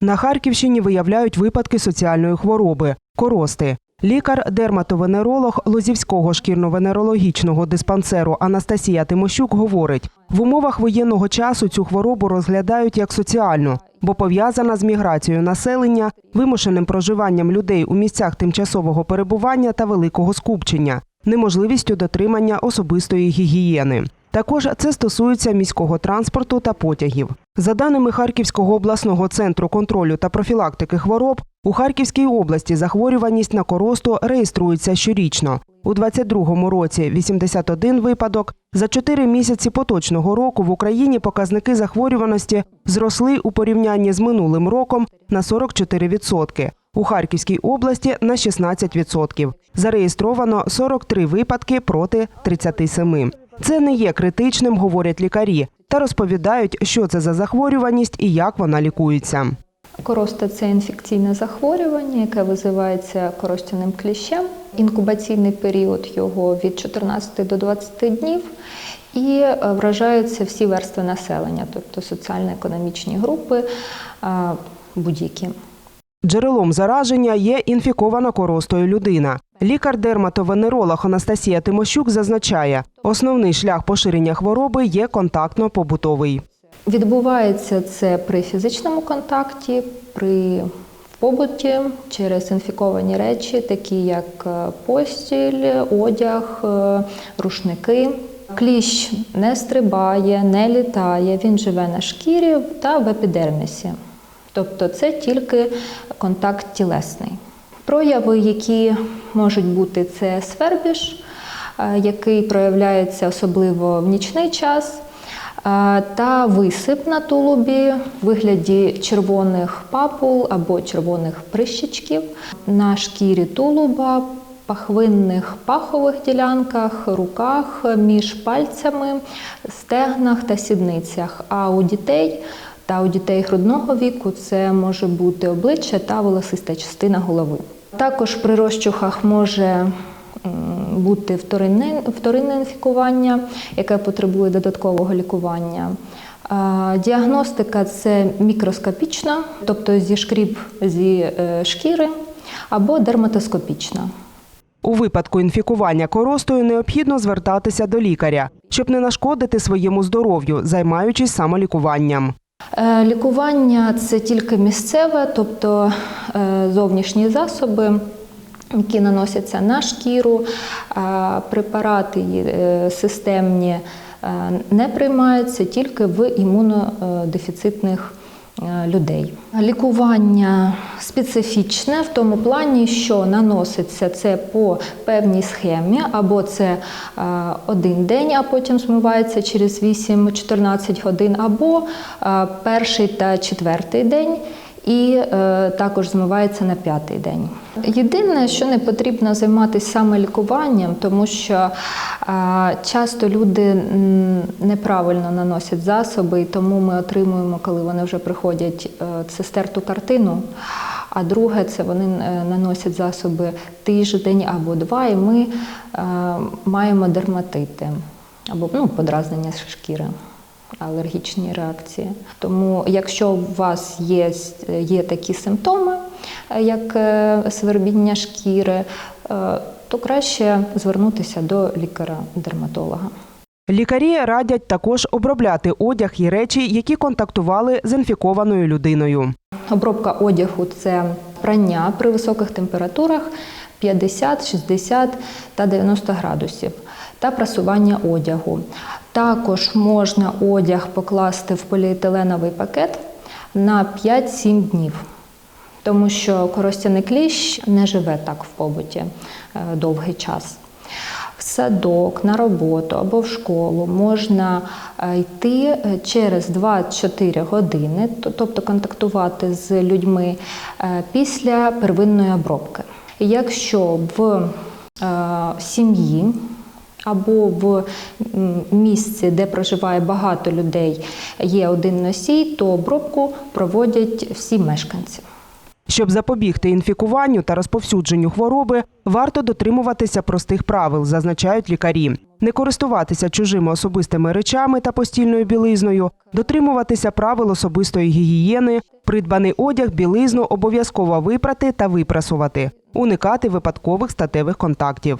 На Харківщині виявляють випадки соціальної хвороби корости. Лікар-дерматовенеролог Лозівського шкірно-венерологічного диспансеру Анастасія Тимощук говорить: в умовах воєнного часу цю хворобу розглядають як соціальну, бо пов'язана з міграцією населення, вимушеним проживанням людей у місцях тимчасового перебування та великого скупчення, неможливістю дотримання особистої гігієни. Також це стосується міського транспорту та потягів. За даними Харківського обласного центру контролю та профілактики хвороб, у Харківській області захворюваність на коросту реєструється щорічно. У 2022 році 81 випадок. За 4 місяці поточного року в Україні показники захворюваності зросли у порівнянні з минулим роком на 44%. У Харківській області на 16%. Зареєстровано 43 випадки проти 37. Це не є критичним, говорять лікарі, та розповідають, що це за захворюваність і як вона лікується. Короста це інфекційне захворювання, яке визивається коростяним кліщем. Інкубаційний період його від 14 до 20 днів. І е, вражаються всі верстви населення, тобто соціально-економічні групи е, будь-які. Джерелом зараження є інфікована коростою людина. Лікар-дерматовенеролог Анастасія Тимощук зазначає, основний шлях поширення хвороби є контактно-побутовий. Відбувається це при фізичному контакті, при побуті через інфіковані речі, такі як е, постіль, одяг, е, рушники. Кліщ не стрибає, не літає, він живе на шкірі та в епідермісі. Тобто це тільки контакт тілесний. Прояви, які можуть бути, це свербіж, е, який проявляється особливо в нічний час, е, та висип на тулубі в вигляді червоних папул або червоних прищичків на шкірі тулуба, пахвинних пахових ділянках, руках, між пальцями, стегнах та сідницях. А у дітей та у дітей грудного віку це може бути обличчя та волосиста частина голови. Також при розчухах може бути вторинне, вторинне інфікування, яке потребує додаткового лікування. Діагностика це мікроскопічна, тобто зі шкріб зі е, шкіри, або дерматоскопічна. У випадку інфікування коростою необхідно звертатися до лікаря, щоб не нашкодити своєму здоров'ю, займаючись самолікуванням. Е, Лікування це тільки місцеве, тобто е, зовнішні засоби, які наносяться на шкіру, а препарати е, системні е, не приймаються тільки в імунодефіцитних е, людей. Лікування специфічне в тому плані, що наноситься це по певній схемі, або це е, один день, а потім змивається через 8-14 годин, або е, перший та четвертий день. І е, також змивається на п'ятий день. Єдине, що не потрібно займатися саме лікуванням, тому що е, часто люди неправильно наносять засоби, і тому ми отримуємо, коли вони вже приходять, це стерту картину. А друге, це вони е, наносять засоби тиждень або два, і ми маємо дерматити або ну, подразнення шкіри алергічні реакції. Тому, якщо у вас є, є такі симптоми, е, як е, свербіння шкіри, е, то краще звернутися до лікаря-дерматолога. Лікарі радять також обробляти одяг і речі, які контактували з інфікованою людиною. Обробка одягу це прання при високих температурах 50, 60 та 90 градусів та прасування одягу. Також можна одяг покласти в поліетиленовий пакет на 5-7 днів, тому що коростяний кліщ не живе так в побуті е, довгий час. В садок, на роботу або в школу можна е, йти е, через 2-4 години, тобто контактувати з людьми після первинної обробки. Якщо в сім'ї або в місці, де проживає багато людей, є один носій, то обробку проводять всі мешканці. Щоб запобігти інфікуванню та розповсюдженню хвороби, варто дотримуватися простих правил, зазначають лікарі. не користуватися чужими особистими речами та постільною білизною, дотримуватися правил особистої гігієни, придбаний одяг, білизну обов'язково випрати та випрасувати, уникати випадкових статевих контактів.